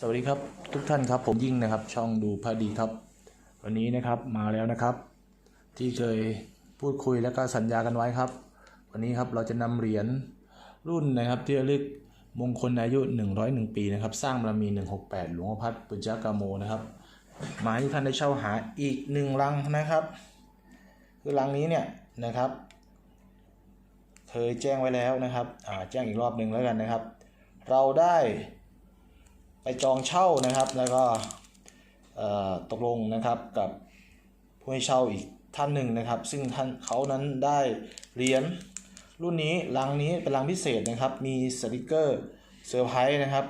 สวัสดีครับทุกท่านครับผมยิ่งนะครับ ช่องดูพระดีครับ วันนี้นะครับมาแล้วนะครับ ที่เคยพูดคุยแล้วก็สัญญากันไว้ครับ วันนี้ครับเราจะนำเหรียญรุ่นนะครับ ที่ระลึกมงคลอายุ 101 ปีนะครับ สร้างบารมี 168 หลวงพ่อพัดปุญจกามโมนะครับมาทุกท่านได้เช่าหาอีกหนึ่งลังนะครับ คือลังนี้เนี่ยนะครับเคยแจ้งไว้แล้วนะครับอ่าแจ้งอีกรอบหนึ่งแล้วกันนะครับ เราได้ ไปจองเช่านะครับแล้วก็ตกลงนะครับกับผู้ให้เช่าอีกท่านหนึ่งนะครับ ซึ่งท่านเขานั้นได้เหรียญรุ่นนี้ลังนี้เป็นลังพิเศษนะครับ มีสติกเกอร์เซอร์ไพรส์นะครับ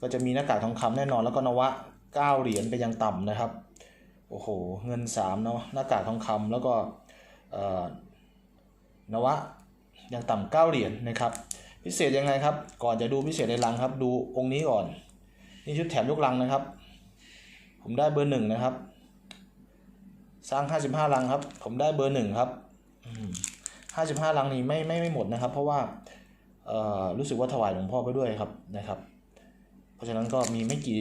ก็จะมีหน้ากากทองคำแน่นอนแล้วก็นวะ9เหรียญไปยังต่ำนะครับโอ้โหเงิน3เนาะหน้ากากทองคำแล้วก็นวะยังต่ำ9เหรียญนะครับ พิเศษยังไงครับ ก่อนจะดูพิเศษในลังครับ ดูองค์นี้ก่อน นี่ชุดแถมยกลังนะครับ ผมได้เบอร์หนึ่งนะครับ สร้างห้าสิบห้าลังครับ ผมได้เบอร์หนึ่งครับห้าสิบห้าลังนี้ไม่ไม่ไม่หมดนะครับ เพราะว่าเอ่อรู้สึกว่าถวายหลวงพ่อไปด้วยครับนะครับ เพราะฉะนั้นก็มีไม่กี่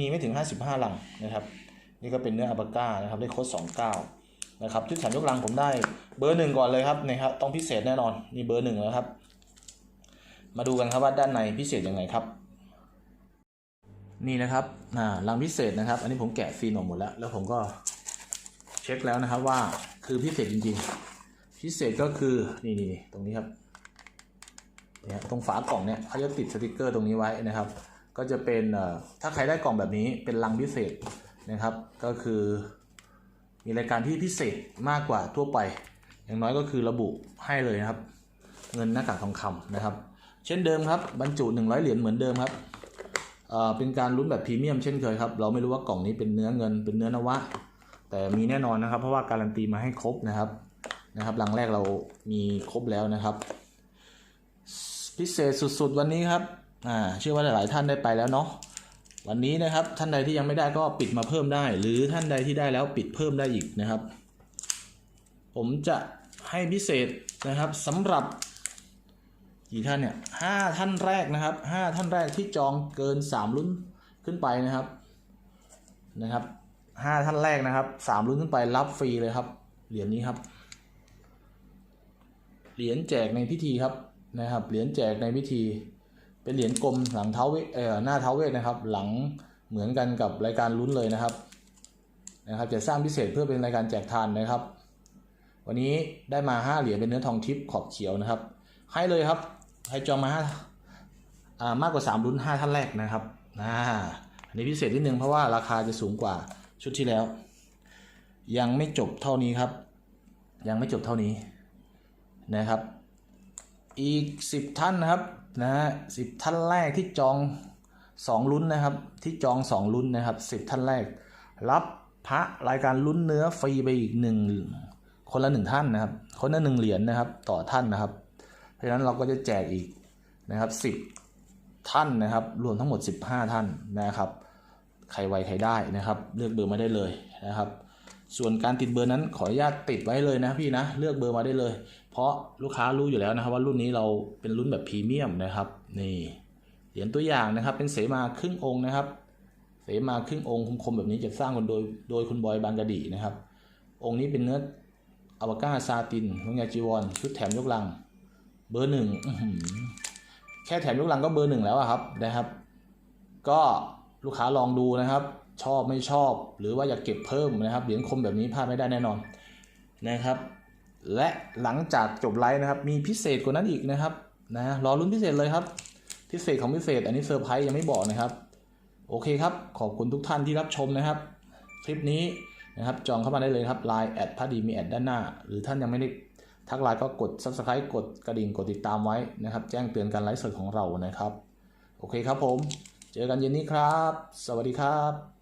มีไม่ถึงห้าสิบห้าลังนะครับ นี่ก็เป็นเนื้ออัปก้านะครับได้โค้ดสองเก้านะครับชุดแถมยกลังผมได้เบอร์หนึ่งก่อนเลยครับนะครับต้องพิเศษแน่นอนนี่เบอร์หนึ่งแล้วครับ มาดูกันครับว่าด้านในพิเศษยังไงครับ นี่นะครับอ่าลังพิเศษนะครับ อันนี้ผมแกะซีนออกหมดแล้ว แล้วผมก็เช็คแล้วนะครับว่าคือพิเศษจริงๆ พิเศษก็คือนี่นี่ตรงนี้ครับเนี่ยตรงฝากล่องเนี่ยเขาจะติดสติกเกอร์ตรงนี้ไว้นะครับ ก็จะเป็นถ้าใครได้กล่องแบบนี้เป็นลังพิเศษนะครับ ก็คือ มีรายการที่พิเศษมากกว่าทั่วไป อย่างน้อยก็คือระบุให้เลยนะครับ เงินหน้ากากทองคำนะครับ เช่นเดิมครับบรรจุ 100 เหรียญเหมือนเดิมครับ เป็นการลุ้นแบบพรีเมียมเช่นเคยครับ เราไม่รู้ว่ากล่องนี้เป็นเนื้อเงินเป็นเนื้อนวะ แต่มีแน่นอนนะครับ เพราะว่าการันตีมาให้ครบนะครับนะครับลังแรกเรามีครบแล้วนะครับ พิเศษสุดๆวันนี้ครับอ่าเชื่อว่าหลายๆท่านได้ไปแล้วเนาะวันนี้นะครับท่านใดที่ยังไม่ได้ก็ปิดมาเพิ่มได้ หรือท่านใดที่ได้แล้วปิดเพิ่มได้อีกนะครับ ผมจะให้พิเศษนะครับสำหรับ กี่ท่านเนี่ยห้าท่านแรกนะครับห้าท่านแรกที่จองเกินสามรุ่นขึ้นไปนะครับนะครับห้าท่านแรกนะครับสามรุ่นขึ้นไปรับฟรีเลยครับ เหรียญนี้ครับ เหรียญแจกในพิธีครับนะครับ เหรียญแจกในพิธี เป็นเหรียญกลมหลังเท้าเวทเอ่อหน้าเท้าเวทนะครับ หลังเหมือนกันกับรายการลุ้นเลยนะครับนะครับจะสร้างพิเศษเพื่อเป็นรายการแจกทานนะครับ วันนี้ได้มาห้าเหรียญเป็นเนื้อทองทิพย์ขอบเขียวนะครับ ให้เลยครับ ให้จองมาห้าอ่ามากกว่า3รุ่น5 ท่านแรกนะครับอ่าอันนี้พิเศษนิดนึงเพราะว่าราคาจะสูงกว่าชุดที่แล้ว ยังไม่จบเท่านี้ครับ ยังไม่จบเท่านี้นะครับ อีก 10 ท่านนะครับนะฮะสิบท่านแรกที่จอง 2 ลุ้นนะครับ ที่จอง 2 ลุ้นนะครับ 10 ท่านแรก รับพระรายการลุ้นเนื้อฟรีไปอีกหนึ่งคนละหนึ่งท่านนะครับ คนละหนึ่งเหรียญนะครับ ต่อท่านนะครับ ราะฉะนั้นเราก็จะแจกอีกนะครับสิบท่านนะครับ รวมทั้งหมด 15 ท่านนะครับ ใครไวใครได้นะครับ เลือกเบอร์มาได้เลยนะครับ ส่วนการติดเบอร์นั้นขออนุญาตติดไว้เลยนะพี่นะเลือกเบอร์มาได้เลย เพราะลูกค้ารู้อยู่แล้วนะครับ ว่ารุ่นนี้เราเป็นรุ่นแบบพรีเมียมนะครับนี่เหรียญตัวอย่างนะครับเป็นเสมาครึ่งองค์นะครับ เสมาครึ่งองค์คมๆแบบนี้จะสร้างโดยโดยคุณบอยบางกะดีนะครับ องค์นี้เป็นเนื้ออวกาซาตินลงยาจีวรชุดแถมยกลัง เบอร์หนึ่งแค่แถมยกลังก็เบอร์หนึ่งแล้วครับนะครับ ก็ลูกค้าลองดูนะครับ ชอบไม่ชอบ หรือว่าอยากเก็บเพิ่มนะครับเหรียญคมแบบนี้พลาดไม่ได้แน่นอนนะครับ และหลังจากจบไลฟ์นะครับ มีพิเศษกว่านั้นอีกนะครับนะรอลุ้นพิเศษเลยครับ พิเศษของพิเศษ อันนี้เซอร์ไพรส์ยังไม่บอกนะครับ โอเคครับ ขอบคุณทุกท่านที่รับชมนะครับ คลิปนี้นะครับจองเข้ามาได้เลยครับ Line แอดพระดีมีแอดด้านหน้า หรือท่านยังไม่ได้ ทักไลน์ก็กด Subscribe กดกระดิ่งกดติดตามไว้นะครับ แจ้งเตือนการไลฟ์สดของเรานะครับ โอเคครับผม เจอกันเย็นนี้ครับ สวัสดีครับ